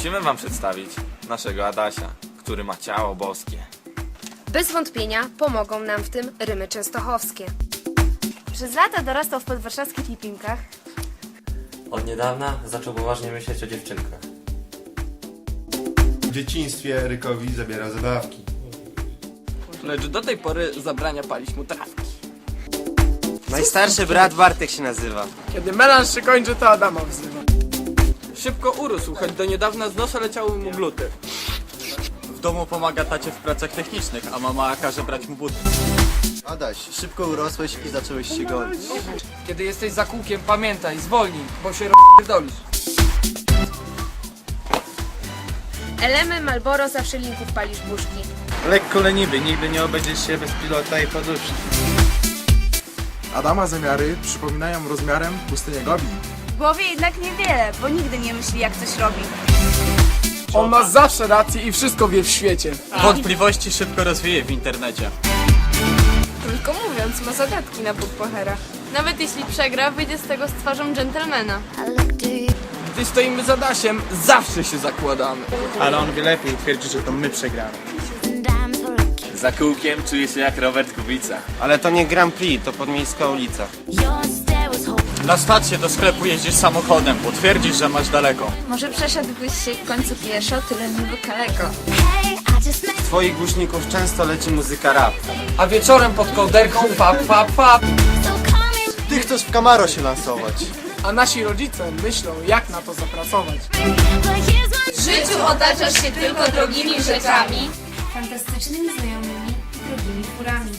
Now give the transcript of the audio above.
musimy wam przedstawić naszego Adasia, który ma ciało boskie. Bez wątpienia pomogą nam w tym rymy częstochowskie. Przez lata dorastał w podwarszawskich Lipinkach. Od niedawna zaczął poważnie myśleć o dziewczynkach. W dzieciństwie Rykowi zabierał zabawki. Lecz do tej pory zabrania palić mu trawki. Najstarszy brat Bartek się nazywa. Kiedy melanż się kończy, to Adama wzywa. Szybko urósł, choć do niedawna z nosa leciały mu gluty. W domu pomaga tacie w pracach technicznych, a mama każe brać mu buty. Adaś, szybko urosłeś i zacząłeś się golić. Kiedy jesteś za kółkiem, pamiętaj, zwolnij, bo się dolisz. Elemy Malboro zawsze linków palisz buszki. Lekko leniwy, nigdy nie obędziesz się bez pilota i poduszki. Adama zamiary przypominają rozmiarem pustynię Gobi. Głowie jednak niewiele, bo nigdy nie myśli jak coś robi. On ma zawsze rację i wszystko wie w świecie. Wątpliwości szybko rozwieje w internecie. Tylko mówiąc, ma zadatki na Budpochera. Nawet jeśli przegra, wyjdzie z tego z twarzą dżentelmena. Gdy stoimy za Dasiem, zawsze się zakładamy. Ale on wie lepiej twierdzi, że to my przegramy. Za kółkiem czuję się jak Robert Kubica. Ale to nie Grand Prix, to podmiejska ulica. Na stację do sklepu jeździsz samochodem, bo twierdzisz, że masz daleko. Może przesiadłbyś się w końcu pieszo, tyle niby kaleko. Z twoich głośników często leci muzyka rap. A wieczorem pod kołderką pap, pap, pap. Ty chcesz w Camaro się lansować. A nasi rodzice myślą, jak na to zapracować. W życiu otaczasz się tylko drogimi rzeczami. Fantastycznymi znajomymi i drogimi furami.